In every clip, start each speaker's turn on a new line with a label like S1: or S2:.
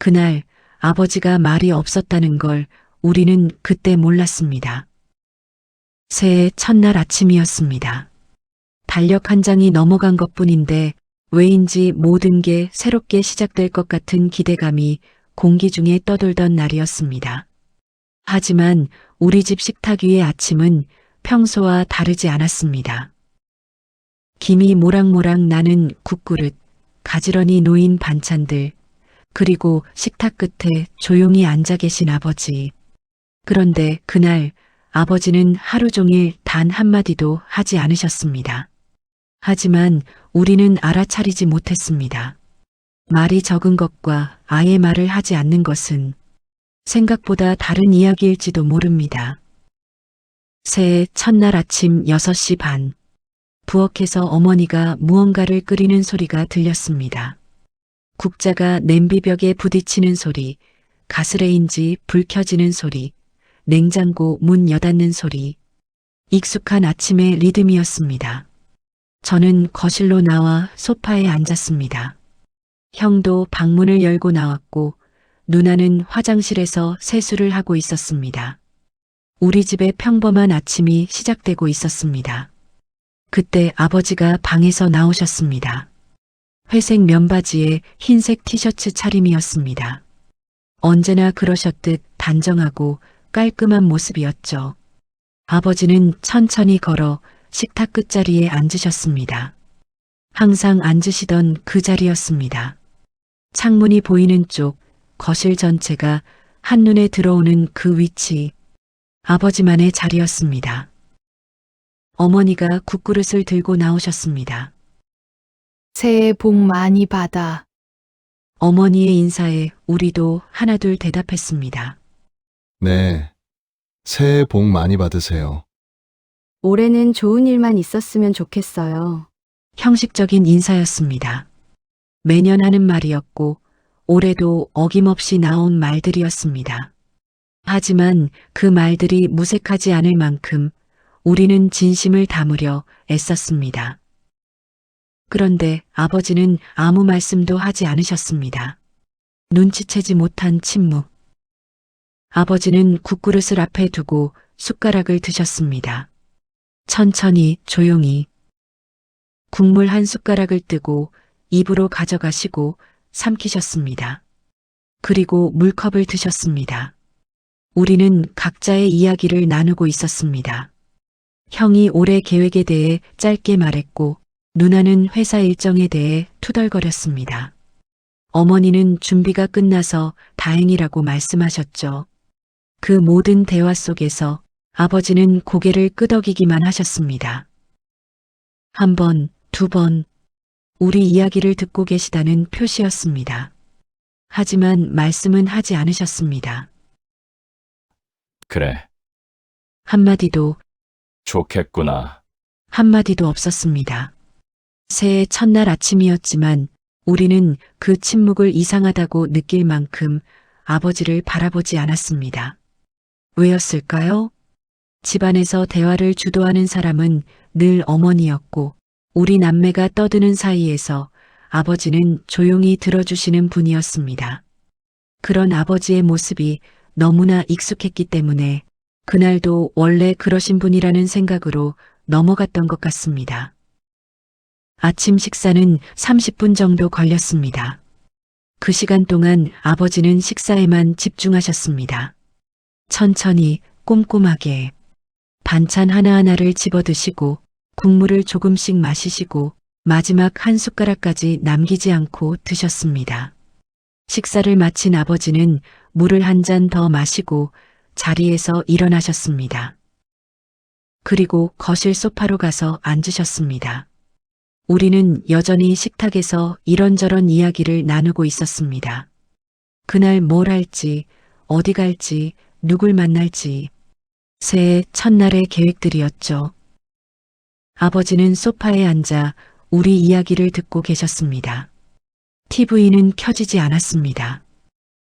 S1: 그날 아버지가 말이 없었다는 걸 우리는 그때 몰랐습니다. 새해 첫날 아침이었습니다. 달력 한 장이 넘어간 것 뿐인데 왜인지 모든 게 새롭게 시작될 것 같은 기대감이 공기 중에 떠돌던 날이었습니다. 하지만 우리 집 식탁 위의 아침은 평소와 다르지 않았습니다. 김이 모락모락 나는 국그릇, 가지런히 놓인 반찬들, 그리고 식탁 끝에 조용히 앉아 계신 아버지. 그런데 그날 아버지는 하루 종일 단 한마디도 하지 않으셨습니다. 하지만 우리는 알아차리지 못했습니다. 말이 적은 것과 아예 말을 하지 않는 것은 생각보다 다른 이야기일지도 모릅니다. 새해 첫날 아침 6시 반, 부엌에서 어머니가 무언가를 끓이는 소리가 들렸습니다. 국자가 냄비벽에 부딪히는 소리, 가스레인지 불 켜지는 소리, 냉장고 문 여닫는 소리. 익숙한 아침의 리듬이었습니다. 저는 거실로 나와 소파에 앉았습니다. 형도 방문을 열고 나왔고 누나는 화장실에서 세수를 하고 있었습니다. 우리 집의 평범한 아침이 시작되고 있었습니다. 그때 아버지가 방에서 나오셨습니다. 회색 면바지에 흰색 티셔츠 차림이었습니다. 언제나 그러셨듯 단정하고 깔끔한 모습이었죠. 아버지는 천천히 걸어 식탁 끝자리에 앉으셨습니다. 항상 앉으시던 그 자리였습니다. 창문이 보이는 쪽 거실 전체가 한눈에 들어오는 그 위치, 아버지만의 자리였습니다. 어머니가 국그릇을 들고 나오셨습니다.
S2: 새해 복 많이 받아.
S1: 어머니의 인사에 우리도 하나둘 대답했습니다.
S3: 네. 새해 복 많이 받으세요.
S2: 올해는 좋은 일만 있었으면 좋겠어요.
S1: 형식적인 인사였습니다. 매년 하는 말이었고 올해도 어김없이 나온 말들이었습니다. 하지만 그 말들이 무색하지 않을 만큼 우리는 진심을 담으려 애썼습니다. 그런데 아버지는 아무 말씀도 하지 않으셨습니다. 눈치채지 못한 침묵. 아버지는 국그릇을 앞에 두고 숟가락을 드셨습니다. 천천히 조용히 국물 한 숟가락을 뜨고 입으로 가져가시고 삼키셨습니다. 그리고 물컵을 드셨습니다. 우리는 각자의 이야기를 나누고 있었습니다. 형이 올해 계획에 대해 짧게 말했고 누나는 회사 일정에 대해 투덜거렸습니다. 어머니는 준비가 끝나서 다행이라고 말씀하셨죠. 그 모든 대화 속에서 아버지는 고개를 끄덕이기만 하셨습니다. 한 번, 두 번, 우리 이야기를 듣고 계시다는 표시였습니다. 하지만 말씀은 하지 않으셨습니다.
S4: 그래,
S1: 한마디도,
S4: 좋겠구나.
S1: 한마디도 없었습니다. 새해 첫날 아침이었지만 우리는 그 침묵을 이상하다고 느낄 만큼 아버지를 바라보지 않았습니다. 왜였을까요? 집안에서 대화를 주도하는 사람은 늘 어머니였고 우리 남매가 떠드는 사이에서 아버지는 조용히 들어주시는 분이었습니다. 그런 아버지의 모습이 너무나 익숙했기 때문에 그날도 원래 그러신 분이라는 생각으로 넘어갔던 것 같습니다. 아침 식사는 30분 정도 걸렸습니다. 그 시간 동안 아버지는 식사에만 집중하셨습니다. 천천히 꼼꼼하게 반찬 하나하나를 집어 드시고 국물을 조금씩 마시시고 마지막 한 숟가락까지 남기지 않고 드셨습니다. 식사를 마친 아버지는 물을 한 잔 더 마시고 자리에서 일어나셨습니다. 그리고 거실 소파로 가서 앉으셨습니다. 우리는 여전히 식탁에서 이런저런 이야기를 나누고 있었습니다. 그날 뭘 할지, 어디 갈지, 누굴 만날지, 새해 첫날의 계획들이었죠. 아버지는 소파에 앉아 우리 이야기를 듣고 계셨습니다. TV는 켜지지 않았습니다.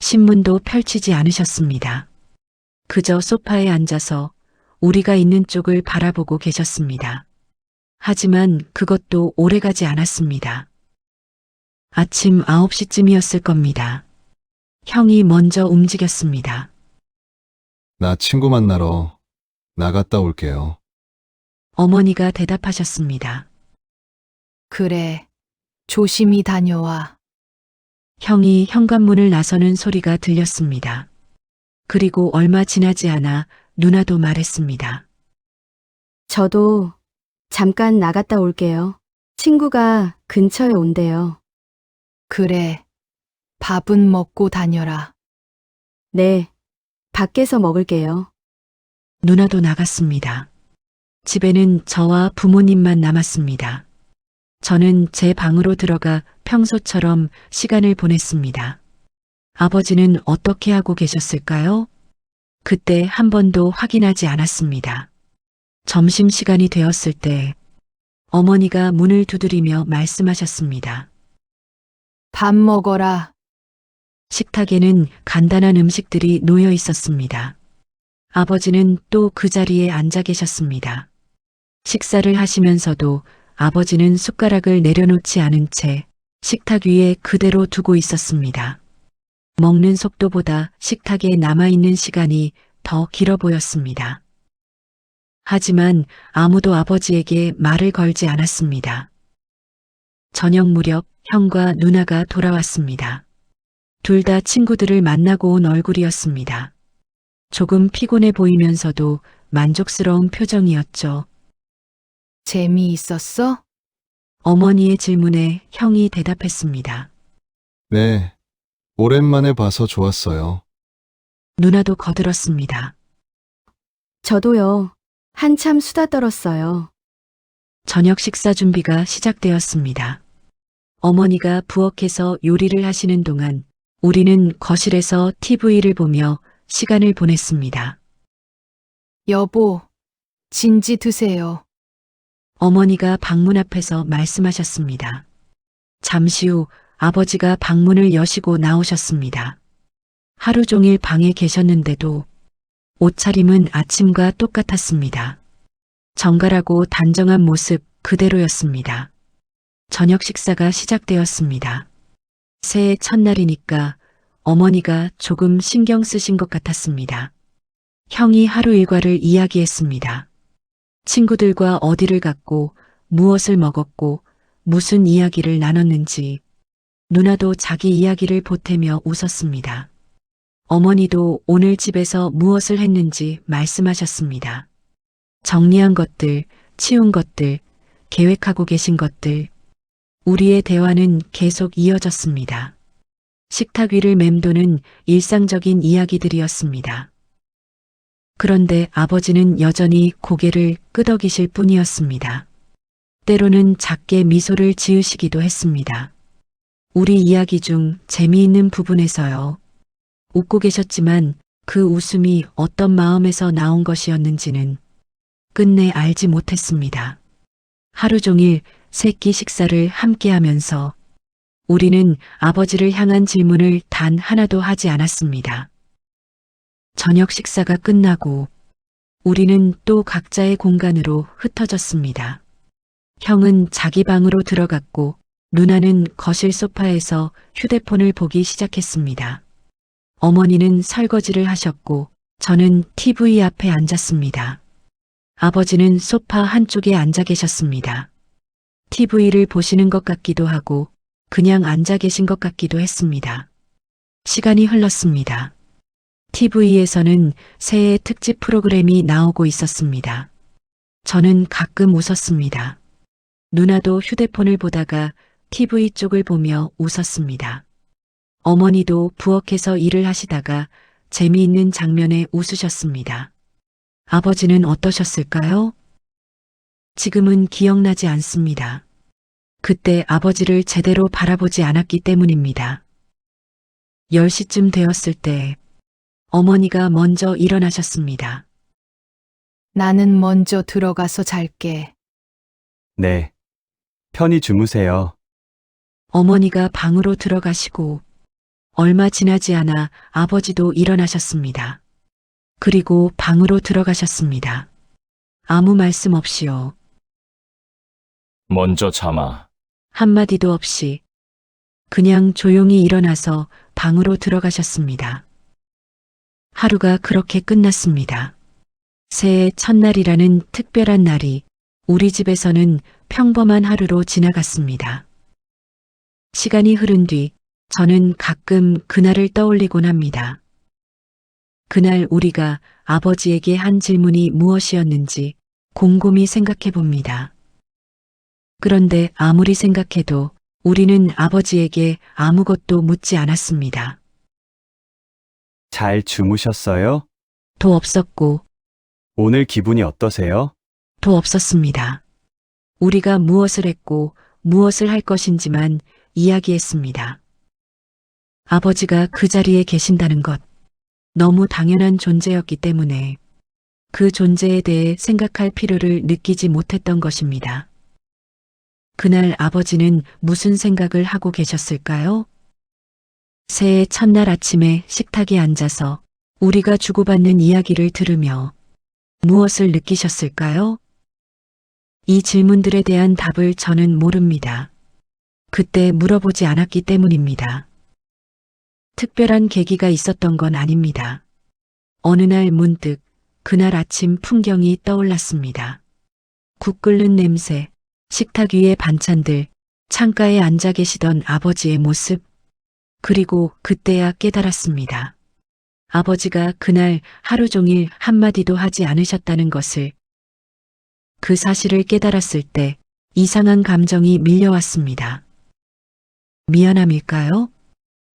S1: 신문도 펼치지 않으셨습니다. 그저 소파에 앉아서 우리가 있는 쪽을 바라보고 계셨습니다. 하지만 그것도 오래가지 않았습니다. 아침 9시쯤이었을 겁니다. 형이 먼저 움직였습니다.
S3: 나 친구 만나러 나갔다 올게요.
S1: 어머니가 대답하셨습니다.
S2: 그래. 조심히 다녀와.
S1: 형이 현관문을 나서는 소리가 들렸습니다. 그리고 얼마 지나지 않아 누나도 말했습니다.
S2: 저도 잠깐 나갔다 올게요. 친구가 근처에 온대요. 그래. 밥은 먹고 다녀라. 네. 밖에서 먹을게요.
S1: 누나도 나갔습니다. 집에는 저와 부모님만 남았습니다. 저는 제 방으로 들어가 평소처럼 시간을 보냈습니다. 아버지는 어떻게 하고 계셨을까요? 그때 한 번도 확인하지 않았습니다. 점심시간이 되었을 때 어머니가 문을 두드리며 말씀하셨습니다.
S2: 밥 먹어라.
S1: 식탁에는 간단한 음식들이 놓여 있었습니다. 아버지는 또 그 자리에 앉아 계셨습니다. 식사를 하시면서도 아버지는 숟가락을 내려놓지 않은 채 식탁 위에 그대로 두고 있었습니다. 먹는 속도보다 식탁에 남아있는 시간이 더 길어 보였습니다. 하지만 아무도 아버지에게 말을 걸지 않았습니다. 저녁 무렵 형과 누나가 돌아왔습니다. 둘 다 친구들을 만나고 온 얼굴이었습니다. 조금 피곤해 보이면서도 만족스러운 표정이었죠.
S2: 재미있었어?
S1: 어머니의 질문에 형이 대답했습니다.
S3: 네. 오랜만에 봐서 좋았어요.
S1: 누나도 거들었습니다.
S2: 저도요. 한참 수다 떨었어요.
S1: 저녁 식사 준비가 시작되었습니다. 어머니가 부엌에서 요리를 하시는 동안 우리는 거실에서 TV를 보며 시간을 보냈습니다.
S2: 여보, 진지 드세요.
S1: 어머니가 방문 앞에서 말씀하셨습니다. 잠시 후 아버지가 방문을 여시고 나오셨습니다. 하루 종일 방에 계셨는데도 옷차림은 아침과 똑같았습니다. 정갈하고 단정한 모습 그대로였습니다. 저녁 식사가 시작되었습니다. 새해 첫날이니까 어머니가 조금 신경 쓰신 것 같았습니다. 형이 하루 일과를 이야기했습니다. 친구들과 어디를 갔고 무엇을 먹었고 무슨 이야기를 나눴는지 누나도 자기 이야기를 보태며 웃었습니다. 어머니도 오늘 집에서 무엇을 했는지 말씀하셨습니다. 정리한 것들, 치운 것들, 계획하고 계신 것들. 우리의 대화는 계속 이어졌습니다. 식탁 위를 맴도는 일상적인 이야기들이었습니다. 그런데 아버지는 여전히 고개를 끄덕이실 뿐이었습니다. 때로는 작게 미소를 지으시기도 했습니다. 우리 이야기 중 재미있는 부분에서요. 웃고 계셨지만 그 웃음이 어떤 마음에서 나온 것이었는지는 끝내 알지 못했습니다. 하루 종일 새끼 식사를 함께 하면서 우리는 아버지를 향한 질문을 단 하나도 하지 않았습니다. 저녁 식사가 끝나고 우리는 또 각자의 공간으로 흩어졌습니다. 형은 자기 방으로 들어갔고 누나는 거실 소파에서 휴대폰을 보기 시작했습니다. 어머니는 설거지를 하셨고 저는 TV 앞에 앉았습니다. 아버지는 소파 한쪽에 앉아 계셨습니다. TV를 보시는 것 같기도 하고 그냥 앉아 계신 것 같기도 했습니다. 시간이 흘렀습니다. TV에서는 새해 특집 프로그램이 나오고 있었습니다. 저는 가끔 웃었습니다. 누나도 휴대폰을 보다가 TV 쪽을 보며 웃었습니다. 어머니도 부엌에서 일을 하시다가 재미있는 장면에 웃으셨습니다. 아버지는 어떠셨을까요? 지금은 기억나지 않습니다. 그때 아버지를 제대로 바라보지 않았기 때문입니다. 10시쯤 되었을 때 어머니가 먼저 일어나셨습니다.
S2: 나는 먼저 들어가서 잘게.
S5: 네. 편히 주무세요.
S1: 어머니가 방으로 들어가시고 얼마 지나지 않아 아버지도 일어나셨습니다. 그리고 방으로 들어가셨습니다. 아무 말씀 없이요.
S4: 먼저 잠아.
S1: 한마디도 없이 그냥 조용히 일어나서 방으로 들어가셨습니다. 하루가 그렇게 끝났습니다. 새해 첫날이라는 특별한 날이 우리 집에서는 평범한 하루로 지나갔습니다. 시간이 흐른 뒤 저는 가끔 그날을 떠올리곤 합니다. 그날 우리가 아버지에게 한 질문이 무엇이었는지 곰곰이 생각해 봅니다. 그런데 아무리 생각해도 우리는 아버지에게 아무것도 묻지 않았습니다.
S5: 잘 주무셨어요?
S1: 도 없었고
S5: 오늘 기분이 어떠세요?
S1: 도 없었습니다. 우리가 무엇을 했고 무엇을 할 것인지만 이야기했습니다. 아버지가 그 자리에 계신다는 것, 너무 당연한 존재였기 때문에 그 존재에 대해 생각할 필요를 느끼지 못했던 것입니다. 그날 아버지는 무슨 생각을 하고 계셨을까요? 새해 첫날 아침에 식탁에 앉아서 우리가 주고받는 이야기를 들으며 무엇을 느끼셨을까요? 이 질문들에 대한 답을 저는 모릅니다. 그때 물어보지 않았기 때문입니다. 특별한 계기가 있었던 건 아닙니다. 어느 날 문득 그날 아침 풍경이 떠올랐습니다. 국 끓는 냄새, 식탁 위의 반찬들, 창가에 앉아 계시던 아버지의 모습, 그리고 그때야 깨달았습니다. 아버지가 그날 하루 종일 한마디도 하지 않으셨다는 것을 그 사실을 깨달았을 때 이상한 감정이 밀려왔습니다. 미안함일까요?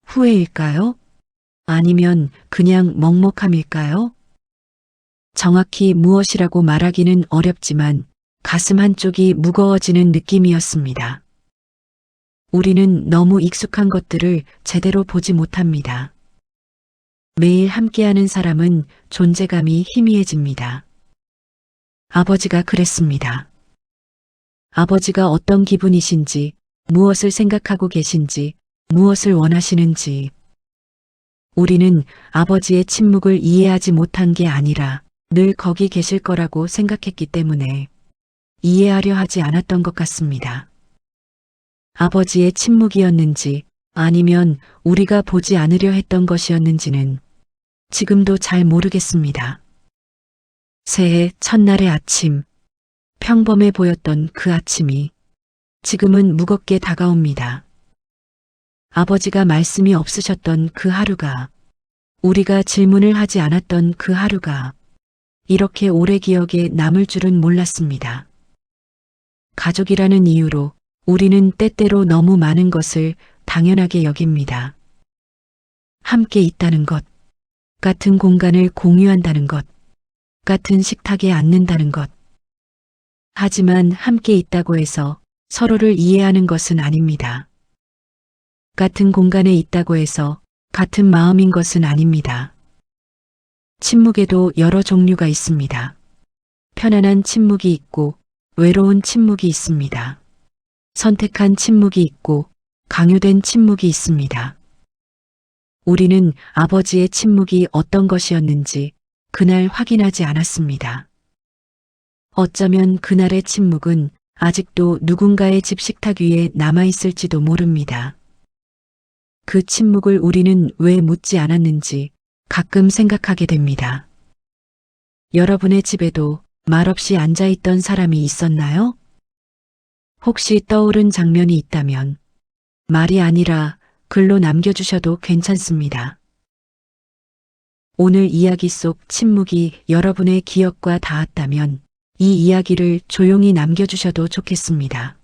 S1: 후회일까요? 아니면 그냥 먹먹함일까요? 정확히 무엇이라고 말하기는 어렵지만 가슴 한쪽이 무거워지는 느낌이었습니다. 우리는 너무 익숙한 것들을 제대로 보지 못합니다. 매일 함께하는 사람은 존재감이 희미해집니다. 아버지가 그랬습니다. 아버지가 어떤 기분이신지, 무엇을 생각하고 계신지, 무엇을 원하시는지. 우리는 아버지의 침묵을 이해하지 못한 게 아니라 늘 거기 계실 거라고 생각했기 때문에 이해하려 하지 않았던 것 같습니다. 아버지의 침묵이었는지 아니면 우리가 보지 않으려 했던 것이었는지는 지금도 잘 모르겠습니다. 새해 첫날의 아침, 평범해 보였던 그 아침이 지금은 무겁게 다가옵니다. 아버지가 말씀이 없으셨던 그 하루가, 우리가 질문을 하지 않았던 그 하루가 이렇게 오래 기억에 남을 줄은 몰랐습니다. 가족이라는 이유로 우리는 때때로 너무 많은 것을 당연하게 여깁니다. 함께 있다는 것, 같은 공간을 공유한다는 것, 같은 식탁에 앉는다는 것. 하지만 함께 있다고 해서 서로를 이해하는 것은 아닙니다. 같은 공간에 있다고 해서 같은 마음인 것은 아닙니다. 침묵에도 여러 종류가 있습니다. 편안한 침묵이 있고 외로운 침묵이 있습니다. 선택한 침묵이 있고 강요된 침묵이 있습니다. 우리는 아버지의 침묵이 어떤 것이었는지 그날 확인하지 않았습니다. 어쩌면 그날의 침묵은 아직도 누군가의 집 식탁 위에 남아있을지도 모릅니다. 그 침묵을 우리는 왜 묻지 않았는지 가끔 생각하게 됩니다. 여러분의 집에도 말없이 앉아있던 사람이 있었나요? 혹시 떠오른 장면이 있다면 말이 아니라 글로 남겨주셔도 괜찮습니다. 오늘 이야기 속 침묵이 여러분의 기억과 닿았다면 이 이야기를 조용히 남겨주셔도 좋겠습니다.